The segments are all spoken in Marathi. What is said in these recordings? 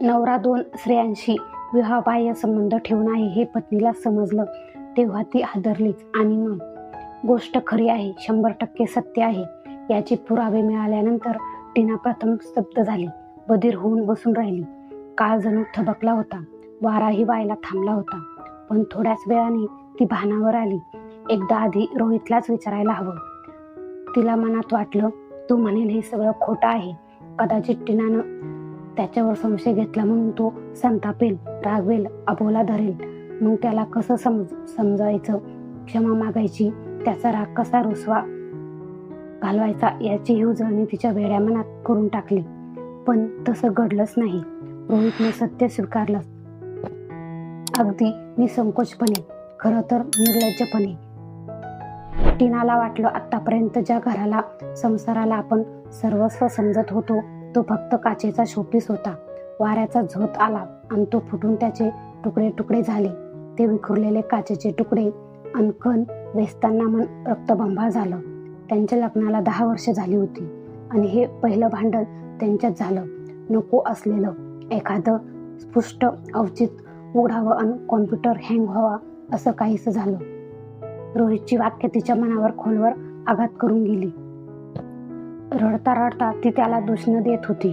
नवरा दोन स्त्रियांशी विवाहबाह्य संबंध ठेवून आहे हे पत्नीला समजलं. तेव्हा ती हादरलीच. आणि मग? गोष्ट खरी आहे. शंभर टक्के सत्य आहे. याचे पुरावे मिळाल्यानंतर टीना प्रथम स्तब्ध झाली. बधीर होऊन बसून राहिली. काळ जणू थबकला होता. वाराही व्हायला थांबला होता. पण थोड्याच वेळाने ती भानावर आली. एकदा आधी रोहितलाच विचारायला हवं. तिला मनात वाटलं तू म्हणेल हे सगळं खोटं आहे. कदाचित टीनानं त्याच्यावर संशय घेतला म्हणून तो संतापेल रागवेल अबोला धरेल. मग त्याला कसं समज समजायचं? क्षमा मागायची? त्याचा राग कसा रुसवा? घालवायचा? याची ही उजळणी तिच्या वेड्या मनात करून टाकली. पण तसं घडलंच नाही. रोहितने सत्य स्वीकारलं. अगदी निसंकोचपणे. खरं तर निर्लज्जपणे. टीनाला वाटलं आतापर्यंत ज्या घराला संसाराला आपण सर्वस्व समजत होतो तो फक्त काचेचा शोपीस होता. वाऱ्याचा झोत आला आणि तो फुटून त्याचे तुकडे तुकडे झाले. ते विखुरलेले काचेचे तुकडे अनकण वेचताना मन रक्तबंबाळ झालं. त्यांच्या लग्नाला दहा वर्ष झाली होती आणि हे पहिलं भांडण त्यांच्यात झालं. नको असलेलं एखादं स्पष्ट अवचित उघडावं आणि कॉम्प्युटर हँग व्हावा असं काहीसं झालं. रोहितची वाक्य तिच्या मनावर खोलवर आघात करून गेली. रडता रडता ती त्याला दुसणं देत होती.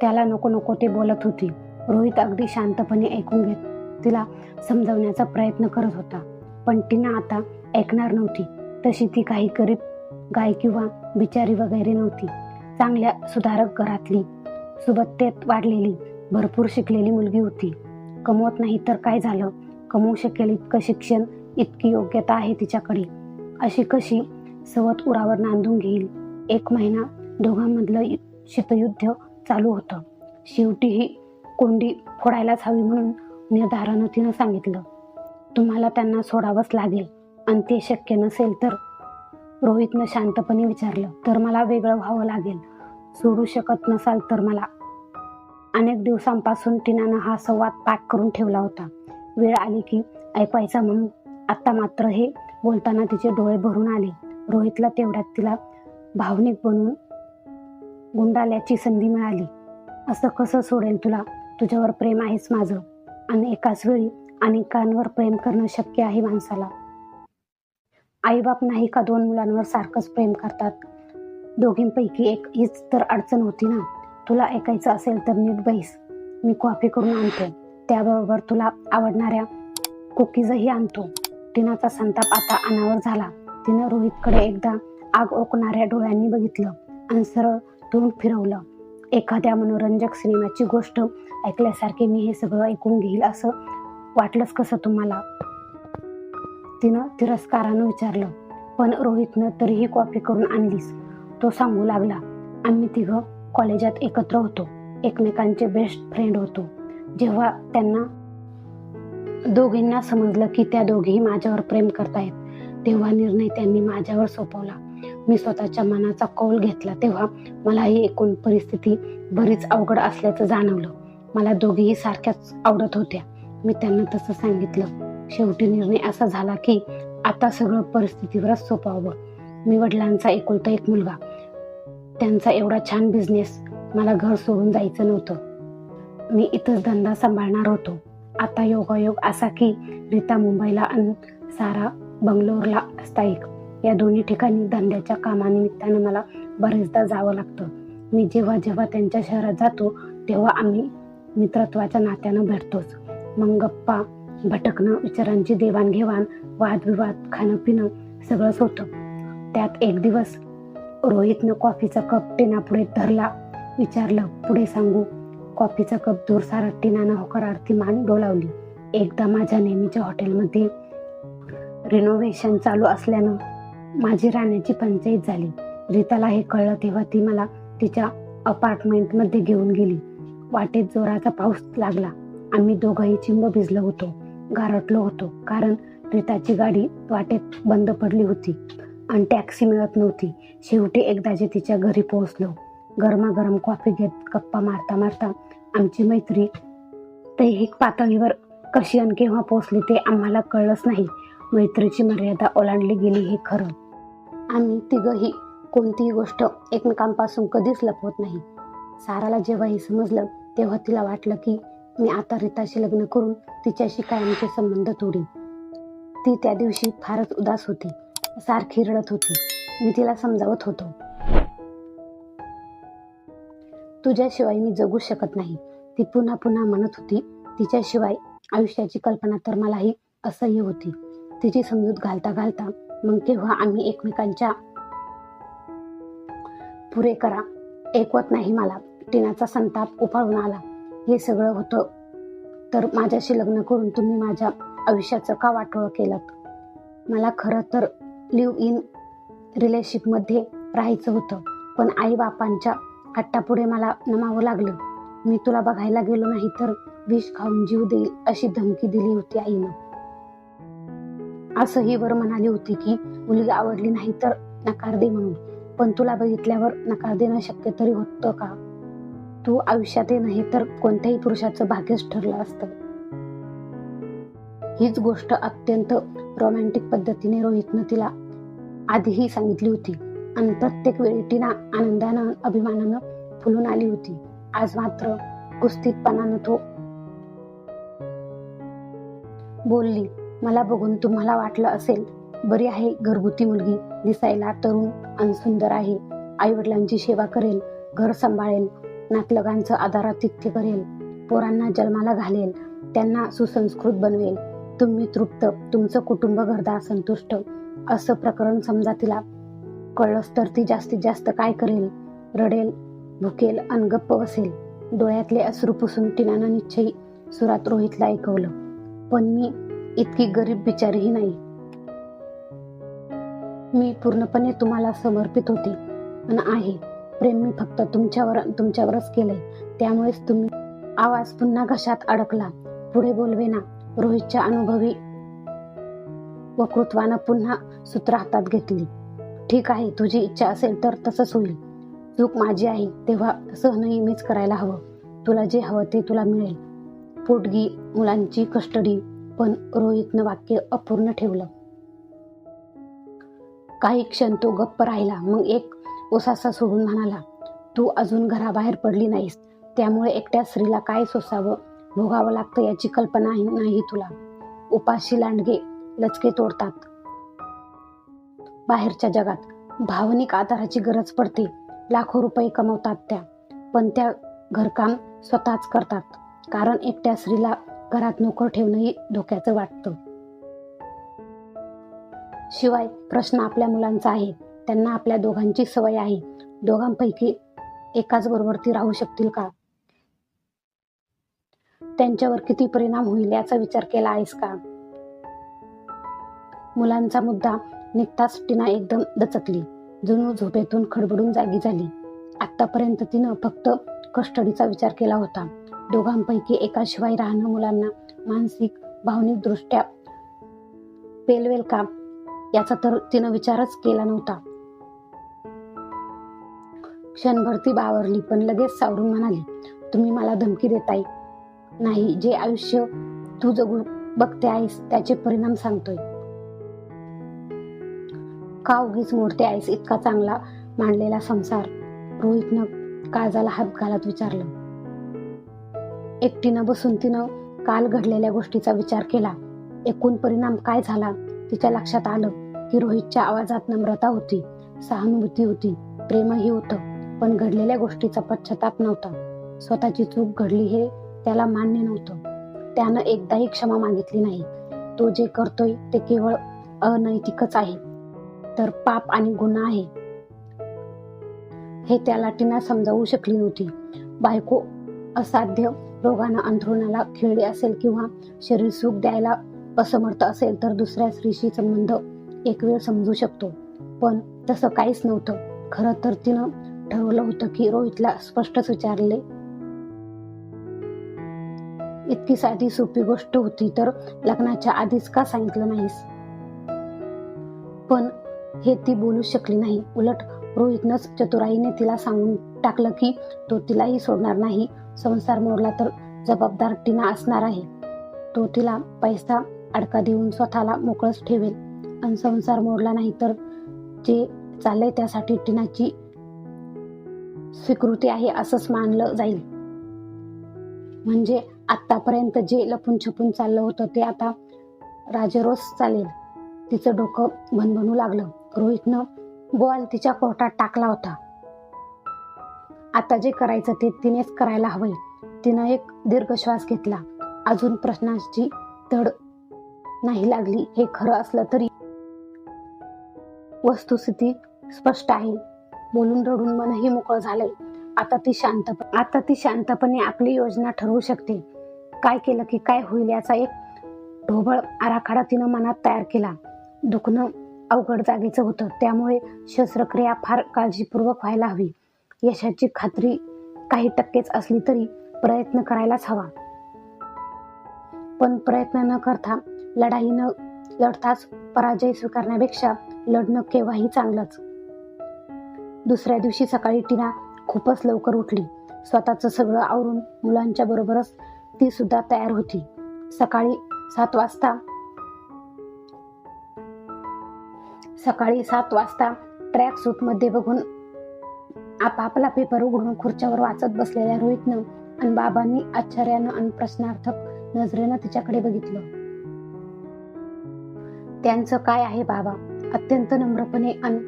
त्याला नको नको ते बोलत होती. रोहित अगदी शांतपणे ऐकून घेत तिला समजवण्याचा प्रयत्न करत होता. पण तिनं आता ऐकणार नव्हती. तशी ती काही गरीब गाय किंवा बिचारी वगैरे नव्हती. चांगल्या सुधारक घरातली सुबत्तेत वाढलेली भरपूर शिकलेली मुलगी होती. कमवत नाही तर काय झालं? कमवू शकेल इतकं शिक्षण इतकी योग्यता आहे तिच्याकडे. अशी कशी सवत उरावर नांदून घेईल? एक महिना दोघांमधलं यु- शीतयुद्ध चालू होतं. शेवटी ही कोंडी फोडायलाच हवी म्हणून निर्धारानं तिनं सांगितलं तुम्हाला त्यांना सोडावंच लागेल आणि ते शक्य नसेल तर रोहितनं शांतपणे विचारलं तर मला वेगळं व्हावं लागेल. सोडू शकत नसाल तर मला. अनेक दिवसांपासून टीनानं हा संवाद पाठ करून ठेवला होता. वेळ आली की ऐकायचा म्हणून आता मात्र हे बोलताना तिचे डोळे भरून आले. रोहितला तेवढ्यात तिला भावनिक बनून गुंडाळल्याची संधी मिळाली. असं कसं सोडेल तुला? तुझ्यावर प्रेम आहेच माझं. आणि एकाच वेळी अनेकांवर प्रेम करणं शक्य आहे माणसाला. आईबाप नाही का दोन मुलांवर सारखंच प्रेम करतात? दोघींपैकी एक हीच तर अडचण होती ना? तुला ऐकायचं असेल तर नीट बैस. मी कॉफी करून आणतो. त्याबरोबर तुला आवडणाऱ्या कुकीजही आणतो. टिनाचा संताप आता अनावर झाला. तिनं रोहितकडे एकदा आग ओकणाऱ्या डोळ्यांनी बघितलं आणि सरळ तोंड फिरवलं. एखाद्या मनोरंजक सिनेमाची गोष्ट ऐकल्यासारखे मी हे सगळं ऐकून घेईल असं वाटलंच कसं तुम्हाला? तिनं तिरस्कारानं विचारलं पण रोहितनं तरीही कॉफी करून आणलीस? तो सांगू लागला आम्ही तिघं कॉलेजात एकत्र होतो. एकमेकांचे बेस्ट फ्रेंड होतो. जेव्हा त्यांना दोघींना समजलं की त्या दोघीही माझ्यावर प्रेम करतायत तेव्हा निर्णय त्यांनी माझ्यावर सोपवला. मी स्वतःच्या मनाचा कौल घेतला तेव्हा मला ही एकूण परिस्थिती बरीच अवघड असल्याचं जाणवलं. मला दोघीही सारख्याच आवडत होत्या. मी त्यांना तसं सांगितलं. शेवटी निर्णय असा झाला की आता सगळं परिस्थितीवरच सोपावं. मी वडिलांचा एकुलता एक मुलगा. त्यांचा एवढा छान बिझनेस मला घर सोडून जायचं नव्हतं. मी इथंच धंदा सांभाळणार होतो. आता योगायोग असा की रीता मुंबईला आणि सारा बंगलोरला स्थायिक. या दोन्ही ठिकाणी धंद्याच्या कामानिमित्तानं मला बरेचदा जावं लागतं. मी जेव्हा जेव्हा त्यांच्या शहरात जातो तेव्हा आम्ही मित्रत्वाच्या नात्यानं भेटतोच. मग गप्पा भटकणं विचारांची देवाणघेवाण वादविवाद खाणं पिणं सगळंच होतं. त्यात एक दिवस रोहितनं कॉफीचा कप टिनापुढे धरला विचारलं पुढे सांगू? कॉफीचा कप दूर सारत टिनानं होकारार्थी मान डोलावली. एकदा माझ्या नेहमीच्या हॉटेलमध्ये रिनोव्हेशन चालू असल्यानं माझी राहण्याची पंचायत झाली. रीताला हे कळलं तेव्हा ती मला तिच्या अपार्टमेंटमध्ये घेऊन गेली. वाटेत जोराचा पाऊस लागला. आम्ही दोघंही चिंब भिजलो होतो. गारटलो होतो कारण रीताची गाडी वाटेत बंद पडली होती आणि टॅक्सी मिळत नव्हती. शेवटी एकदाचे तिच्या घरी पोहोचलो. गरमागरम कॉफी घेत गप्पा मारता मारता आमची मैत्री दैहिक पातळीवर कशी आणि केव्हा पोहोचली ते आम्हाला कळलंच नाही. मैत्रीची मर्यादा ओलांडली गेली हे खरं. आम्ही तिघंही कोणतीही गोष्ट एकमेकांपासून कधीच लपवत नाही. साराला जेव्हा हे समजलं तेव्हा तिला वाटलं की मी आता रिताशी लग्न करून तिच्याशी कायमचे संबंध तोडीन. ती त्या दिवशी फारच उदास होती सारखी रडत होती. मी तिला समजावत होतो. तुझ्याशिवाय मी जगू शकत नाही. ती पुन्हा पुन्हा म्हणत होती तिच्याशिवाय आयुष्याची कल्पना तर मलाही असह्य होती. तिची समजूत घालता घालता मग केव्हा आम्ही एकमेकांच्या पुरे करा. ऐकवत नाही मला. टिनाचा संताप उफाळून आला. हे सगळं होतं. तर माझ्याशी लग्न करून तुम्ही माझ्या आयुष्याचं का वाटोळं केलं मला खरं तर लिव्ह इन रिलेशनशिपमध्ये राहायचं होतं. पण आई बापांच्या हट्टापुढे मला नमावं लागलं. मी तुला बघायला गेलो नाही तर विष खाऊन जीव देईल अशी धमकी दिली होती आईनं. असंही वर म्हणाली होती की मुलगी आवडली नाही तर नकार दे म्हणून. पण तुला बघितल्यावर नकार देणं शक्य तरी होतं का? तू आयुष्यात नाही तर कोणत्याही पुरुषाचं भाग्यच ठरलं असतं. हीच गोष्ट अत्यंत रोमॅन्टिक पद्धतीने रोहितनं तिला आधीही सांगितली होती. आणि प्रत्येक वेळी टीना आनंदानं अभिमानानं फुलून आली होती. आज मात्र कुस्तीतपणानं तो बोलली मला बघून तुम्हाला वाटलं असेल बरी आहे घरगुती मुलगी दिसायला तरुण आणि सुंदर आहे. आई वडिलांची सेवा करेल घर सांभाळेल नातलगांचं आधारातिथ्य करेल पोरांना जन्माला घालेल त्यांना सुसंस्कृत बनवेल. तुम्ही तृप्त तुमचं कुटुंब घरदा संतुष्ट असं प्रकरण समजा तिला कळलंच तर ती जास्तीत जास्त काय करेल? रडेल भुकेल अन गप्प बसेल. डोळ्यातले अश्रू पुसून टिनानं निश्चयी सुरात रोहितला ऐकवलं. पण मी इतकी गरीब बिचारीही नाही. मी पूर्णपणे तुम्हाला समर्पित होते आणि आहे. प्रेम मी फक्त तुमच्यावर तुमच्यावरच केलंय. त्यामुळेच तुम्ही आवाज पुन्हा घशात अडकला. पुढे बोलवे ना रोहितच्या अनुभवी वक्तृत्वानं पुन्हा सूत्र हातात घेतली. ठीक आहे तुझी इच्छा असेल तर तसंच होईल. चूक माझी आहे तेव्हा सहनही मीच करायला हवं. तुला जे हवं ते तुला मिळेल. पोटगी मुलांची कस्टडी पण रोहितनं वाक्य अपूर्ण ठेवलं. काही क्षण तो गप्प राहिला मग एक ओसासा सोडून म्हणाला तू अजून घराबाहेर पडली नाहीस त्यामुळे एकट्या स्त्रीला काय सोसावं? भोगावं लागतं याची कल्पना नाही तुला. उपाशी लांडगे लचके तोडतात. बाहेरच्या जगात भावनिक आधाराची गरज पडते. लाखो रुपये कमवतात त्या पण त्या घरकाम स्वतःच करतात. कारण एकट्या स्त्रीला घरात नोकर ठेवणंही धोक्याचं वाटतं. शिवाय प्रश्न आपल्या मुलांचा आहे. त्यांना आपल्या दोघांची सवय आहे. दोघांपैकी एकाच बरोबर ती राहू शकतील का? त्यांच्यावर किती परिणाम होईल याचा विचार केला आहेस का? मुलांचा मुद्दा निघताच टीना एकदम दचकली. जणू झोपेतून खडबडून जागी झाली. आतापर्यंत तिनं फक्त कस्टडीचा विचार केला होता. दोघांपैकी एकाशिवाय राहणं मुलांना मानसिक भावनिक दृष्ट्या पेलवेल का? याचा तर तिनं विचारच केला नव्हता. क्षणभर ती बावरली पण लगेच सावरून म्हणाली तुम्ही मला धमकी देताय. नाही जे आयुष्य तू जगू बघते आहेस त्याचे परिणाम सांगतोय. का उगीच मोडते आहेस इतका चांगला मांडलेला संसार? रोहितनं काळजाला हात घालत विचारलं. एकटीनं बसून तिनं काल घडलेल्या गोष्टीचा विचार केला. एकूण परिणाम काय झाला? तिच्या लक्षात आलं की रोहितच्या आवाजात नम्रता होती सहानुभूती होती प्रेमही होतं पण घडलेल्या गोष्टीचा पश्चाताप नव्हता. स्वतःची चूक घडली हे त्याला मान्य नव्हतं. त्यानं एकदाही क्षमा मागितली नाही. तो जे करतोय ते केवळ अनैतिकच आहे. तर पाप आणि गुन्हा आहे. हे त्याला टीना समजावू शकली नव्हती. बायको असाध्य रोगानं अंथरुणाला खिळले असेल किंवा शरीर सुख द्यायला असमर्थ असेल तर दुसऱ्या स्त्रीशी संबंध एक वेळ समजू शकतो. पण तसं काहीच नव्हतं. खरं तर तिनं ठरवलं होतं की रोहितला स्पष्टच विचारले. इतकी साधी सोपी गोष्ट होती तर लग्नाच्या आधीच का सांगितलं नाहीस? पण हे ती बोलू शकली नाही. उलट रोहितनंच चतुराईने तिला सांगून टाकलं की तो तिलाही सोडणार नाही. संसार मोडला तर जबाबदार टीना असणार आहे. तो तिला पैसा अडका देऊन स्वतःला मोकळच ठेवेल. आणि संसार मोडला नाही तर जे चाललंय त्यासाठी टीनाची स्वीकृती आहे असंच मानलं जाईल. म्हणजे आतापर्यंत जे लपून छपून चाललं होतं ते आता राजरोस चालेल. तिचं डोकं भनभनू लागलं. रोहितनं बॉल तिच्या कोर्टात टाकला होता. आता जे करायचं ते तिनेच करायला हवंय. तिनं एक दीर्घ श्वास घेतला. अजून प्रश्नाची तड नाही लागली. हे खरं असलं तरी वस्तुस्थिती स्पष्ट आहे. बोलून रडून मनही मोकळं झालंय. आता ती शांत आता ती शांतपणे आपली योजना ठरवू शकते. काय केलं की काय होईल याचा एक ढोबळ आराखडा तिनं मनात तयार केला. दुखणं अवघड जागेचं होतं. त्यामुळे शस्त्रक्रिया फार काळजीपूर्वक व्हायला हवी. यशाची खात्री काही टक्केच असली तरी प्रयत्न करायलाच हवा. पण प्रयत्न न करता लढाई न लढताच पराजय स्वीकारण्यापेक्षा लढणं केव्हाही चांगलंच. दुसऱ्या दिवशी सकाळी टीना खूपच लवकर उठली. स्वतःचं सगळं आवरून मुलांच्या बरोबरच ती सुद्धा तयार होती. सकाळी सात वाजता सकाळी सात वाजता ट्रॅक सूटमध्ये बघून आपापला पेपर उघडून खुर्च्यावर वाचत बसलेल्या रोहितनं आणि बाबांनी आश्चर्यानं आणि प्रश्नार्थक नजरेनं तिच्याकडे बघितलं. त्यांचं काय आहे बाबा? अत्यंत नम्रपणे आणि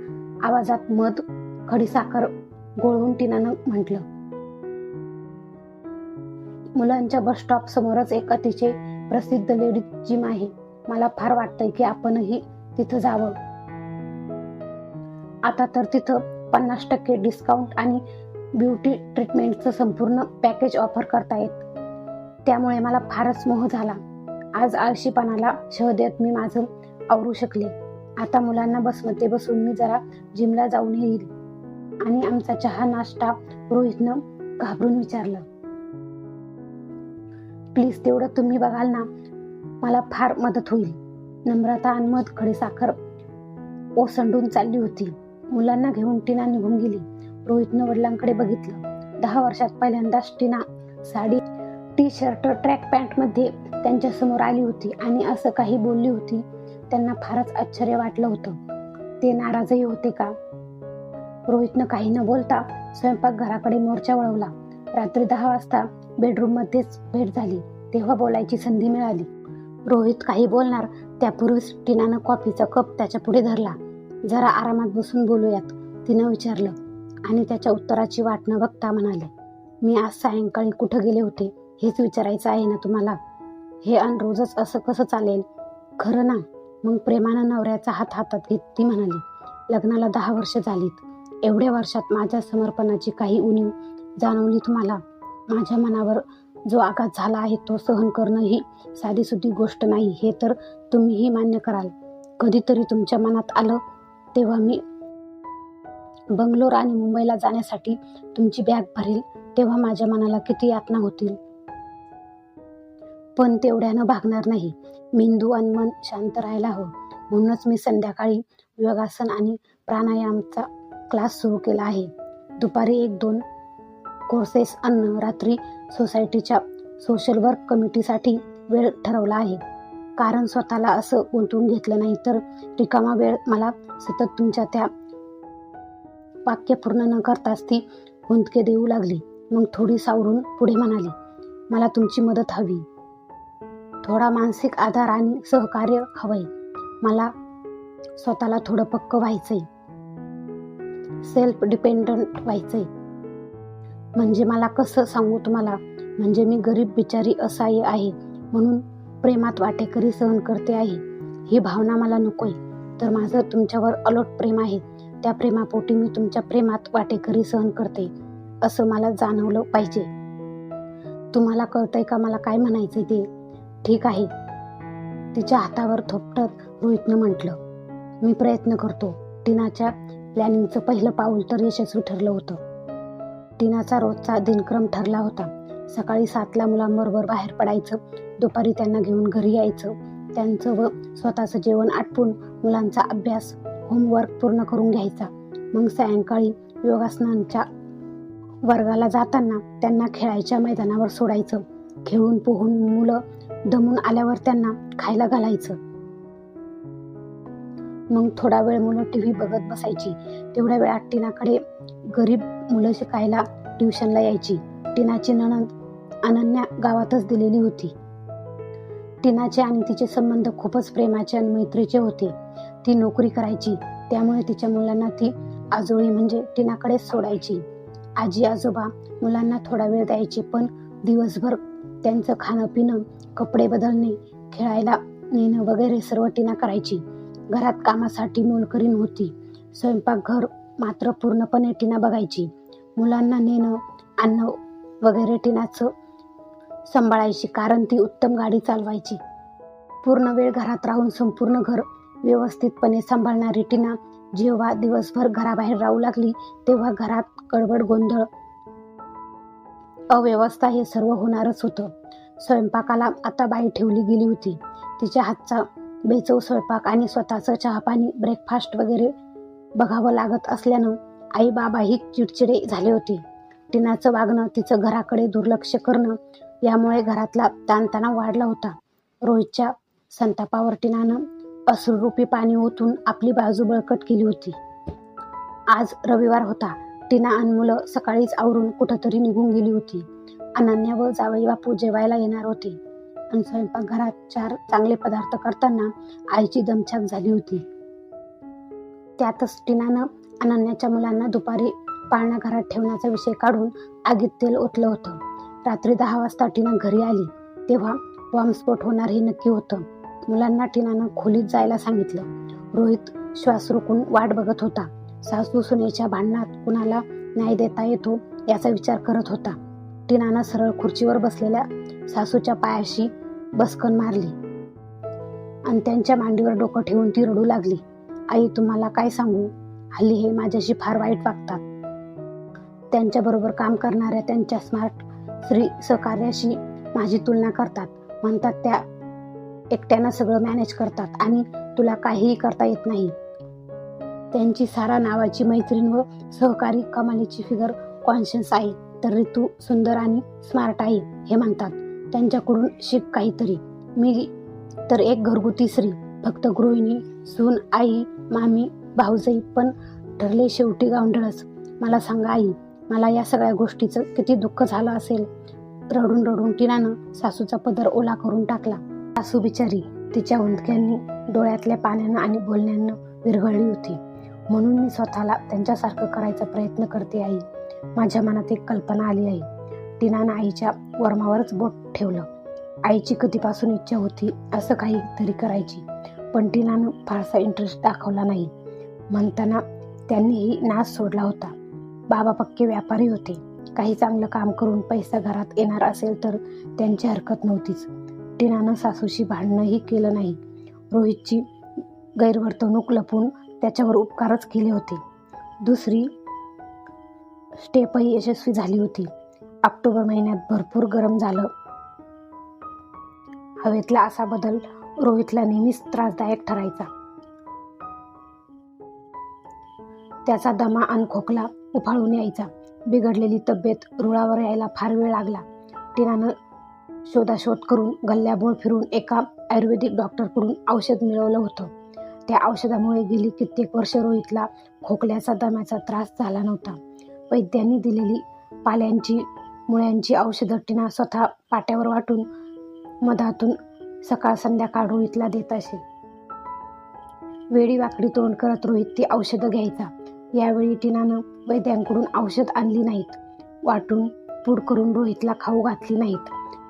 आवाजात मध खडीसाखर गोळवून टिनानं म्हटलं. मुलांच्या बस स्टॉप समोरच एक अतिशय प्रसिद्ध लेडीज जिम आहे. मला फार वाटतंय की आपणही तिथं जावं. आता तर तिथं पन्नास टक्के डिस्काउंट आणि ब्युटी ट्रीटमेंटचं संपूर्ण पॅकेज ऑफर करतायत त्यामुळे मला फारच मोह झाला. आज आळशीपणाला शह देत मी माझं आवरू शकले. आता मुलांना बसमध्ये बसून मी जरा जिमला जाऊन येईल. आणि आमचा चहा नाश्ता रोहितनं घाबरून विचारलं. प्लीज तेवढं तुम्ही बघाल ना मला फार मदत होईल. नम्रता आणि मध खडीसाखर ओसंडून चालली होती. मुलांना घेऊन टीना निघून गेली. रोहितनं वडिलांकडे बघितलं. दहा वर्षात पहिल्यांदाच Tina sari T shirt track पॅन्टमध्ये त्यांच्यासमोर आली होती आणि असं काही बोलली होती त्यांना फारच आश्चर्य वाटलं होतं. ते नाराजही होते का? रोहितनं काही न बोलता स्वयंपाकघराकडे मोर्चा वळवला. रात्री दहा वाजता बेडरूम मध्येच भेट झाली. तेव्हा बोलायची संधी मिळाली. रोहित काही बोलणार त्यापूर्वीच टीनानं कॉफीचा कप त्याच्या पुढे धरला. जरा आरामात बसून बोलूयात तिनं विचारलं. आणि त्याच्या उत्तराची वाट न बघता म्हणाले मी आज सायंकाळी कुठं गेले होते? हेच विचारायचं आहे ना तुम्हाला? हे अन रोजच असं कसं चालेल? खरं ना? मग प्रेमानं नवऱ्याचा हात हातात घेत ती म्हणाली लग्नाला दहा वर्ष झालीत. एवढ्या वर्षात माझ्या समर्पणाची काही उणीव जाणवली तुम्हाला? माझ्या मनावर जो आघात झाला आहे तो सहन करणं ही साधीसुधी गोष्ट नाही हे तर तुम्हीही मान्य कराल. कधीतरी तुमच्या मनात आलं तेव्हा मी बंगलोर आणि मुंबईला जाण्यासाठी तुमची बॅग भरेल तेव्हा माझ्या मनाला किती यातना होतील. पण तेवढ्यानं भागणार नाही. मेंदू आणि मन शांत राहायला हवं. म्हणूनच मी संध्याकाळी योगासन आणि प्राणायामचा क्लास सुरू केला आहे. दुपारी एक दोन कोर्सेस अन्न रात्री सोसायटीच्या सोशल वर्क कमिटीसाठी वेळ ठरवला आहे. कारण स्वतःला असं गुंतवून घेतलं नाही. तर रिकामा वेळ मला सतत तुमच्या त्या वाक्य पूर्ण न करताच ती हुंदके देऊ लागली. मग थोडी सावरून पुढे म्हणाली मला तुमची मदत हवी. थोडा मानसिक आधार आणि सहकार्य हवंय. मला स्वतःला थोडं पक्क व्हायचंय. सेल्फ डिपेंडंट व्हायचंय. म्हणजे मला कसं सांगू तुम्हाला? म्हणजे मी गरीब बिचारी असहाय्य आहे. म्हणून प्रेमात वाटेकरी सहन करते आहे ही भावना मला नकोय. तर माझं तुमच्यावर अलोट प्रेम आहे. त्या प्रेमापोटी मी तुमच्या प्रेमात वाटेकरी सहन करते असं मला जाणवलं पाहिजे. तुम्हाला कळतंय का मला काय म्हणायचं ते? ठीक आहे. तिच्या हातावर थोपटत रोहितनं म्हटलं मी प्रयत्न करतो. टीनाच्या प्लॅनिंगचं पहिलं पाऊल तर यशस्वी ठरलं होतं. टीनाचा रोजचा दिनक्रम ठरला होता. सकाळी सातला मुलांबरोबर बाहेर पडायचं दुपारी त्यांना घेऊन घरी यायचं. त्यांचं व स्वतःचं जेवण आटपून मुलांचा अभ्यास होमवर्क पूर्ण करून घ्यायचा. मग सायंकाळी योगासनांच्या वर्गाला जाताना त्यांना खेळायच्या मैदानावर सोडायचं. खेळून पोहून मुलं दमून आल्यावर त्यांना खायला घालायचं. मग थोडा वेळ मुलं टी व्ही बघत बसायची. तेवढ्या वेळात टीनाकडे गरीब मुलं शिकायला ट्युशनला यायची. टिनाची नणंद अनन्या गावातच दिलेली होती. टिनाचे आणि तिचे संबंध खूपच प्रेमाचे आणि मैत्रीचे होते. ती नोकरी करायची त्यामुळे तिच्या मुलांना ती आजोळी म्हणजे टिनाकडेच सोडायची. आजी आजोबा मुलांना थोडा वेळ द्यायचे पण दिवसभर त्यांचं खाणं पिणं कपडे बदलणे खेळायला नेणं वगैरे सर्व टिना करायची. घरात कामासाठी मोलकरीण होती. स्वयंपाकघर मात्र पूर्णपणे टिना बघायची. मुलांना नेणं आणणं वगैरे टिनाचं सांभाळायची कारण ती उत्तम गाडी चालवायची. पूर्ण वेळ घरात राहून संपूर्ण घर व्यवस्थितपणे सांभाळणारी टीना जेव्हा दिवसभर घराबाहेर राहू लागली तेव्हा घरात गडबड गोंधळ अव्यवस्था हे सर्व होणारच होतं. स्वयंपाकाला आता बाई ठेवली गेली होती. तिच्या हातचा बेचव स्वयंपाक आणि स्वतःचं चहापाणी ब्रेकफास्ट वगैरे बघावं लागत असल्यानं आई बाबाही चिडचिडे झाले होते. टीनाचं वागणं तिचं घराकडे दुर्लक्ष करणं यामुळे घरातला ताणतणाव वाढला होता. रोहितच्या संतापावर टीनानं असुरूपी पाणी ओतून आपली बाजू बळकट केली होती. आज रविवार होता. टीना आणि मुलं सकाळीच आवरून कुठंतरी निघून गेली होती. अनन्या व जावई बापू जेवायला येणार होते. आणि स्वयंपाकघरात चार चांगले पदार्थ करताना आईची दमछाक झाली होती. त्यातच टीनानं अनन्याच्या मुलांना दुपारी पाळणा घरात ठेवण्याचा विषय काढून आगीत तेल ओतलं होतं. रात्री दहा वाजता टीना घरी आली. तेव्हा बॉम्बस्फोट होणार हे नक्की होतं. मुलांना टीनानं खोलीत जायला सांगितलं. रोहित श्वास रोखून वाट बघत होता. सासू सुनेच्या भांडणात कुणाला न्याय देता येतो याचा विचार करत होता. टीनानं सरळ खुर्चीवर बसलेल्या सासूच्या पायाशी बसकन मारली. आणि त्यांच्या मांडीवर डोकं ठेवून ती रडू लागली. आई तुम्हाला काय सांगू? हल्ली हे माझ्याशी फार वाईट वागतात. त्यांच्याबरोबर काम करणाऱ्या त्यांच्या स्मार्ट स्त्री सहकार्याशी माझी तुलना करतात. म्हणतात त्या एकट्यानं सगळं मॅनेज करतात आणि तुला काहीही करता येत नाही. त्यांची सारा नावाची मैत्रीण व सहकारी कमालीची फिगर कॉन्शियस आहे. तर ऋतू सुंदर आणि स्मार्ट आहे हे म्हणतात. त्यांच्याकडून शिक काहीतरी. मी तर एक घरगुती स्त्री. फक्त गृहिणी सून आई मामी भाऊजाई पण ठरले शेवटी गावंढळच मला सांगा आई मला या सगळ्या गोष्टीचं किती दुःख झालं असेल. रडून रडून टिनानं सासूचा पदर ओला करून टाकला. सासू बिचारी तिच्या उंदक्यांनी डोळ्यातल्या पाण्यानं आणि बोलण्यानं विरघळली होती. म्हणून मी स्वतःला त्यांच्यासारखं करायचा प्रयत्न करते आई. माझ्या मनात एक कल्पना आली आहे टिनानं आईच्या वर्मावरच बोट ठेवलं. आईची कधीपासून इच्छा होती असं काहीतरी करायची. पण टिनानं फारसा इंटरेस्ट दाखवला नाही. म्हणताना त्यांनीही नाश सोडला होता. बाबा पक्के व्यापारी होते. काही चांगलं काम करून पैसा घरात येणार असेल तर त्यांची हरकत नव्हतीच. टिनानं सासूशी भांडणंही केलं नाही. रोहितची गैरवर्तणूक लपून त्याच्यावर उपकारच केले होते. दुसरी स्टेपही यशस्वी झाली होती. ऑक्टोबर महिन्यात भरपूर गरम झालं. हवेतला असा बदल रोहितला नेहमीच त्रासदायक ठरायचा. त्याचा दमा आणि खोकला उफाळून यायचा. बिघडलेली तब्येत रुळावर यायला फार वेळ लागला. टिनानं शोधाशोध करून गल्ल्याबोळ फिरून एका आयुर्वेदिक डॉक्टरकडून औषध मिळवलं होतं. त्या औषधामुळे गेली कित्येक वर्ष रोहितला खोकल्याचा दम्याचा त्रास झाला नव्हता. वैद्यांनी दिलेली पाल्यांची मुळ्यांची औषधं टिना स्वतः पाट्यावर वाटून मधातून सकाळ संध्याकाळ रोहितला देत असे. वेळी वाकडी तोंड करत रोहित ती औषधं घ्यायचा. यावेळी टिनानं वैद्यांकडून औषध आणली नाहीत. वाटून पूड करून रोहितला खाऊ घातली नाहीत.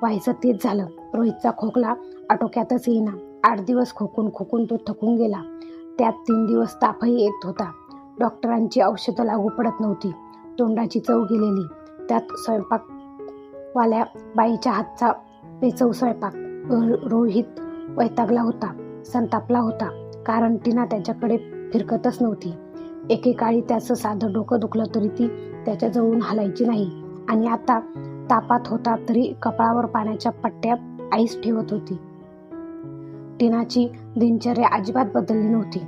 व्हायचं तेच झालं. रोहितचा खोकला आटोक्यातच येईना. आठ दिवस खोकून खोकून तो थकून गेला. त्यात तीन दिवस तापही येत होता. डॉक्टरांची औषधं लागू पडत नव्हती. तोंडाची चव गेलेली. त्यात स्वयंपाकवाल्या बाईच्या हातचा बेचव स्वयंपाक. रो- रोहित वैतागला होता संतापला होता. कारण टीना त्याच्याकडे फिरकतच नव्हती. एकेकाळी त्याचं साधं डोकं दुखलं तरी ती त्याच्याजवळून हलायची नाही. आणि आता तापात होता तरी कपाळावर पाण्याच्या पट्ट्या आईस ठेवत होती. टीनाची दिनचर्या अजिबात बदलली नव्हती.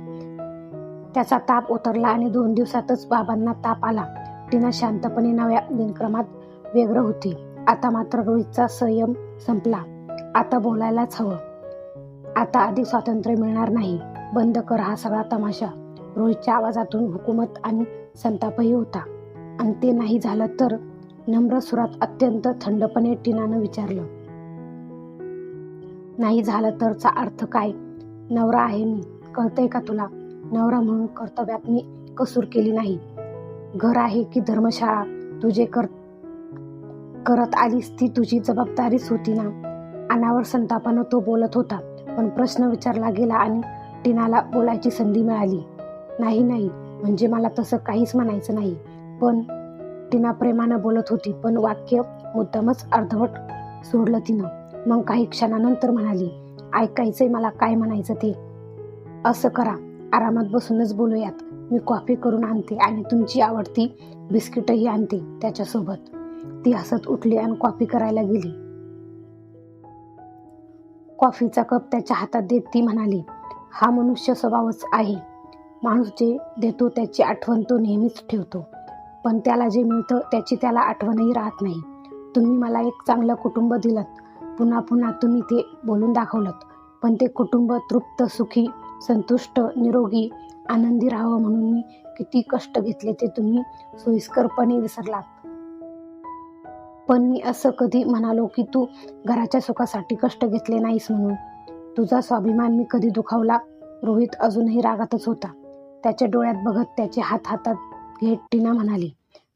त्याचा ताप उतरला आणि दोन दिवसातच बाबांना ताप आला. टीना शांतपणे नव्या दिनक्रमात वेगळं होती. आता मात्र रोहितचा संयम संपला. आता बोलायलाच हवं. आता अधिक स्वातंत्र्य मिळणार नाही. बंद कर हा सगळा तमाशा. रोहितच्या आवाजातून हुकूमत आणि संतापही होता. आणि ते नाही झालं तर नम्र सुरात अत्यंत थंडपणे टीनानं विचारलं नाही झालं तरचा अर्थ काय? नवरा आहे मी. कळतंय का तुला? नवरा म्हणून कर्तव्यात मी कसूर केली नाही. घर आहे की धर्मशाळा? तुझे कर करत आलीस ती तुझी जबाबदारीच होती ना? अनावर संतापानं तो बोलत होता पण प्रश्न विचारला गेला आणि टीनाला बोलायची संधी मिळाली. नाही नाही. म्हणजे मला तसं काहीच म्हणायचं नाही. पण टीना प्रेमानं बोलत होती पण वाक्य मुद्दामच अर्धवट सोडलं तिनं. मग काही क्षणानंतर म्हणाली ऐकायचंय मला काय म्हणायचं ते. असं करा. आरामात बसूनच बोलूयात. मी कॉफी करून आणते आणि तुमची आवडती बिस्किटही आणते त्याच्यासोबत. ती हसत उठली आणि कॉफी करायला गेली. कॉफीचा कप त्याच्या हातात देत ती म्हणाली हा मनुष्य स्वभावच आहे. माणूस जे देतो त्याची आठवण तो नेहमीच ठेवतो. पण त्याला जे मिळतं त्याची त्याला आठवणही राहत नाही. तुम्ही मला एक चांगलं कुटुंब दिलं पुन्हा पुन्हा तुम्ही ते बोलून दाखवलं पण ते कुटुंब तृप्त सुखी संतुष्ट निरोगी आनंदी राहावं म्हणून मी किती कष्ट घेतले ते तुम्ही सोयीस्करपणे विसरलात. पण मी असं कधी म्हणालो की तू घराच्या सुखासाठी कष्ट घेतले नाहीस म्हणून. तुझा स्वाभिमान मी कधी दुखावला? रोहित अजूनही रागातच होता. त्याच्या डोळ्यात बघत त्याचे हात हातात घेत टीना म्हणाली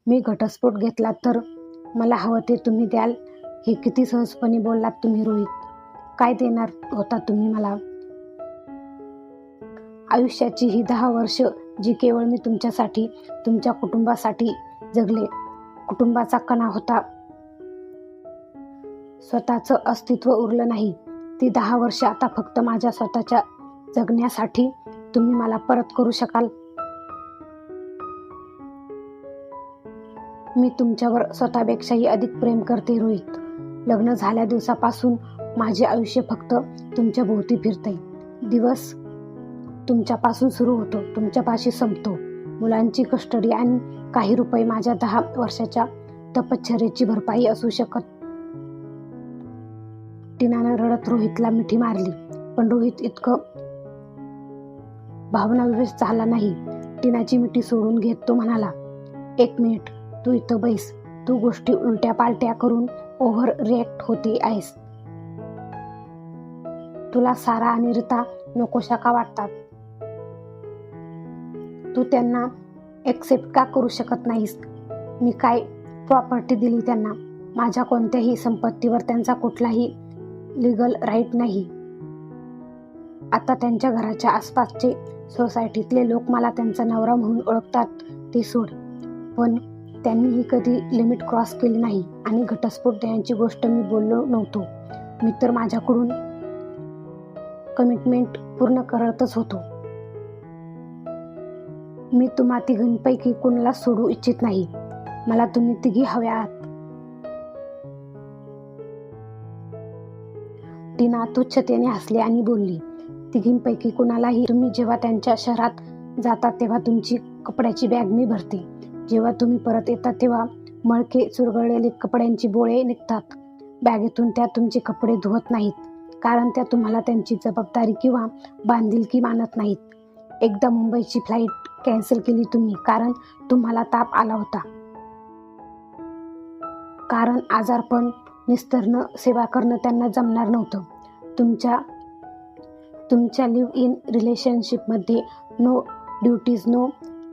मी घटस्फोट घेतला तर मला हवं ते तुम्ही द्याल. हे किती सहजपणे बोललात तुम्ही रोहित. काय देणार होता तुम्ही मला? आयुष्याची ही दहा वर्ष जी केवळ मी तुमच्यासाठी तुमच्या कुटुंबासाठी जगले कुटुंबाचा कणा होता. स्वतःचं अस्तित्व उरलं नाही. ती दहा वर्ष आता फक्त माझ्या स्वतःच्या जगण्यासाठी तुम्ही मला परत करू शकाल? मी तुमच्यावर स्वतःपेक्षाही अधिक प्रेम करते रोहित. लग्न झाल्या दिवसापासून माझे आयुष्य फक्त तुमच्या भोवती फिरते. दिवस तुमच्यापासून सुरू होतो तुमच्यापाशी संपतो. मुलांची कस्टडी आणि काही रुपये माझ्या दहा वर्षाच्या तपश्चर्याची भरपाई असू शकत. टीनानं रडत रोहितला मिठी मारली पण रोहित इतकं भावनाविवेश झाला नाही. टिनाची मिठी सोडून घेत तो म्हणाला एक मिनिट तू इथं बैस. तू गोष्टी उलट्या पालट्या करून ओव्हर रिॲक्ट होते आहेस. तुला सारा आणि रिता नकोशा का वाटतात. तू त्यांना एक्सेप्ट का करू शकत नाहीस? मी काय प्रॉपर्टी दिली त्यांना? माझ्या कोणत्याही संपत्तीवर त्यांचा कुठलाही लिगल राईट नाही. आता त्यांच्या घराच्या आसपासचे सोसायटीतले लोक मला त्यांचा नवरा म्हणून ओळखतात ते सोड. पण त्यांनीही कधी लिमिट क्रॉस केली नाही आणि घटस्फोट देण्याची गोष्ट मी बोललो नव्हतो. मी तर माझ्याकडून कमिटमेंट पूर्ण करतच होतो. मी तुम्हा तिघींपैकी कुणाला सोडू इच्छित नाही. मला तुम्ही तिघी हव्या आहात टीना तुच्छतेने हसली आणि बोलली तिघींपैकी कुणालाही तुम्ही जेव्हा त्यांच्या शहरात जातात तेव्हा तुमची कपड्याची बॅग मी भरते. जेव्हा तुम्ही परत येता तेव्हा मळके चुरगळलेले कपड्यांची बोळे निघतात. बॅगेतून त्या तुमचे कपडे धुवत नाहीत. कारण त्या तुम्हाला त्यांची जबाबदारी किंवा बांधिलकी मानत नाहीत. एकदा मुंबईची फ्लाईट कॅन्सल केली तुम्ही कारण तुम्हाला ताप आला होता. कारण आजारपण निस्तरणं सेवा करणं त्यांना जमणार नव्हतं. तुमच्या तुमच्या लिव्ह इन रिलेशनशिपमध्ये नो ड्युटीज नो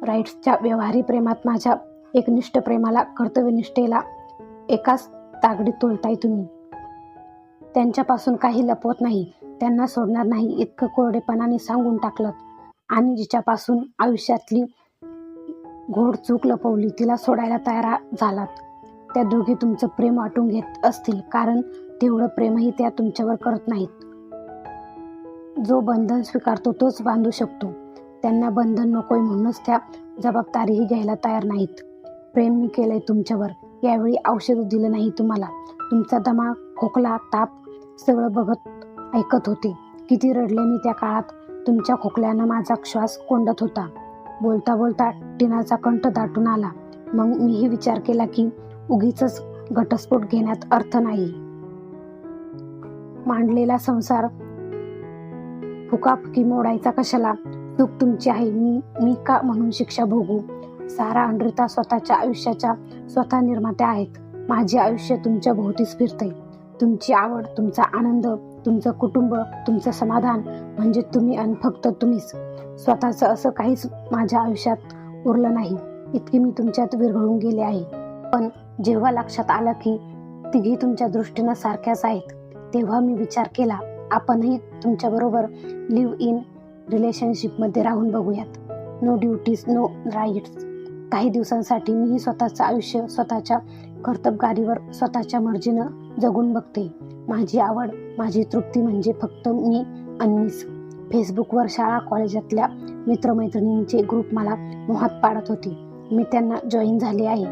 राईट्सच्या व्यवहारी प्रेमात माझ्या एकनिष्ठ प्रेमाला कर्तव्यनिष्ठेला एकाच तागडीत तोलताय तुम्ही. त्यांच्यापासून काही लपवत नाही त्यांना सोडणार नाही इतकं कोरडेपणाने सांगून टाकलं. आणि जिच्यापासून आयुष्यातली घोड चूक लपवली तिला सोडायला तयार झालात. त्या दोघी तुमचं प्रेम वाटून घेत असतील कारण तेवढं प्रेमही त्या तुमच्यावर करत नाहीत. जो बंधन स्वीकारतो तोच बांधू शकतो. त्यांना बंधन नकोय म्हणूनच त्या जबाबदारीही घ्यायला तयार नाहीत. प्रेम मी केलंय तुमच्यावर. यावेळी औषध दिलं नाही तुम्हाला. तुमचा दमा खोकला ताप सगळं बघत ऐकत होते. किती रडले मी त्या काळात. तुमच्या खोकल्यानं माझा श्वास कोंडत होता. बोलता बोलता टिनाचा कंठ दाटून आला. मग मीही विचार केला की उगीच घटस्फोट घेण्यात अर्थ नाही. मांडलेला संसार फुकाफुकी मोडायचा कशाला? चूक तुमची आहे. मी मी का म्हणून शिक्षा भोगू? सारा अनृता स्वतःच्या आयुष्याच्या स्वतः निर्मात्या आहेत. माझे आयुष्य तुमच्या भोवतीच फिरते तुमची आवड तुमचा आनंद तुमचं कुटुंब तुमचं समाधान म्हणजे तुम्ही आणि फक्त तुम्हीच. स्वतःचं असं काहीच माझ्या आयुष्यात उरलं नाही. इतकी मी तुमच्यात विरघळून गेले आहे. पण जेव्हा लक्षात आलं की तिघी तुमच्या दृष्टीनं सारख्याच आहेत तेव्हा मी विचार केला आपणही तुमच्याबरोबर लिव्ह इन रिलेशनशिपमध्ये राहून बघूयात. नो ड्युटीज नो राईट्स काही दिवसांसाठी मीही स्वतःचं आयुष्य स्वतःच्या कर्तबगारीवर स्वतःच्या मर्जीनं जगून बघते. माझी आवड माझी तृप्ती म्हणजे फक्त मी अन्नीस फेसबुकवर शाळा कॉलेजातल्या मित्रमैत्रिणींचे ग्रुप मला मोहात पाडत होती. मी त्यांना जॉईन झाले आहे.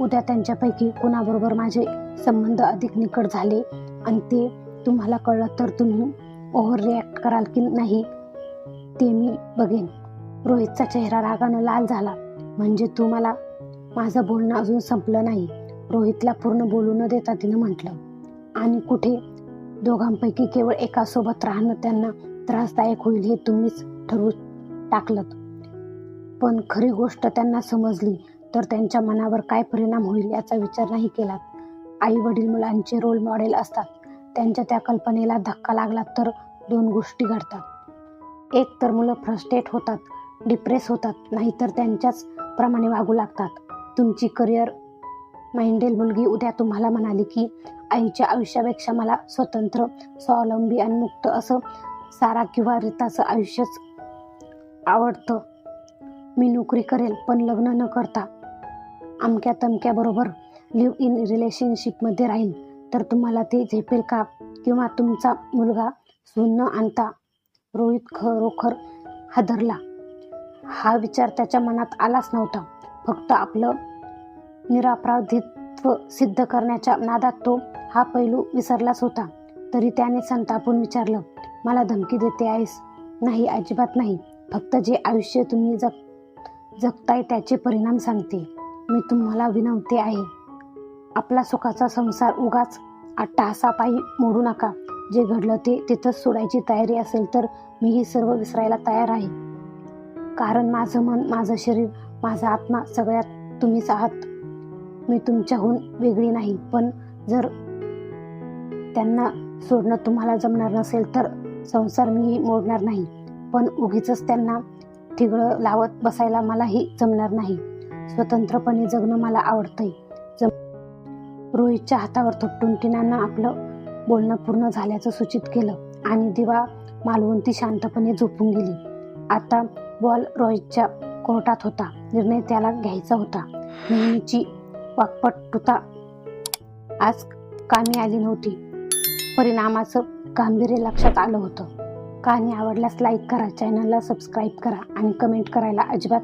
उद्या त्यांच्यापैकी कुणाबरोबर माझे संबंध अधिक निकट झाले आणि ते तुम्हाला कळलं तर तुम्ही ओव्हर रिॲक्ट कराल की नाही ते मी बघेन. रोहितचा चेहरा रागानं लाल झाला. म्हणजे तुम्हाला माझं बोलणं अजून संपलं नाही. रोहितला पूर्ण बोलू न देता तिनं म्हटलं आणि कुठे? दोघांपैकी केवळ एकासोबत राहणं त्यांना त्रासदायक होईल हे तुम्हीच ठरवू टाकलं पण खरी गोष्ट त्यांना समजली तर त्यांच्या मनावर काय परिणाम होईल याचा विचार नाही केला आई वडील मुलांचे रोल मॉडेल असतात. त्यांच्या त्या कल्पनेला धक्का लागला तर दोन गोष्टी घडतात. एक तर मुलं फ्रस्ट्रेट होतात डिप्रेस होतात नाहीतर त्यांच्याच प्रमाणे वागू लागतात. तुमची करिअर माइंडेल मुलगी उद्या तुम्हाला म्हणाली की आईच्या आयुष्यापेक्षा मला स्वतंत्र स्वावलंबी आणि मुक्त असं सारा किंवा रिताचं आयुष्यच आवडतं. मी नोकरी करेल पण लग्न न करता. अमक्या तमक्याबरोबर लिव्ह इन रिलेशनशिपमध्ये राहील. तर तुम्हाला ते झेपेल का? किंवा तुमचा मुलगा सून न आणता रोहित खरोखर हादरला? हा विचार त्याच्या मनात आलाच नव्हता. फक्त आपलं निरापराधित्व सिद्ध करण्याच्या नादात तो हा पैलू विसरलाच होता. तरी त्याने संतापून विचारलं मला धमकी देते आहेस? नाही अजिबात नाही. फक्त जे आयुष्य तुम्ही जग जगताय त्याचे परिणाम सांगते. मी तुम्हाला विनवते आहे. आपला सुखाचा संसार उगाच अट्टाहासापायी मोडू नका. जे घडलं ते तिथंच सोडायची तयारी असेल तर मी हे सर्व विसरायला तयार आहे. कारण माझं मन माझं शरीर माझा आत्मा सगळ्यात तुम्हीच आहात. मी तुमच्याहून वेगळी नाही पण जर त्यांना सोडणं तुम्हाला जमणार नसेल तर संसार मीही मोडणार नाही. पण उगीच त्यांना ठिगळं लावत बसायला मलाही जमणार नाही. स्वतंत्रपणे जगणं मला आवडतंय. रोहितच्या हातावर थपटून टिनानं आपलं बोलणं पूर्ण झाल्याचं सूचित केलं आणि दिवा मालवून ती शांतपणे झोपून गेली. आता बॉल रोहितच्या कोर्टात होता. निर्णय त्याला घ्यायचा होता. नेहमीची वाकपटुता आज कामी आली नव्हती. परिणामाचं गांभीर्य लक्षात आलं होतं. कहाणी आवडल्यास लाईक करा चॅनलला सबस्क्राईब करा आणि कमेंट करायला अजिबात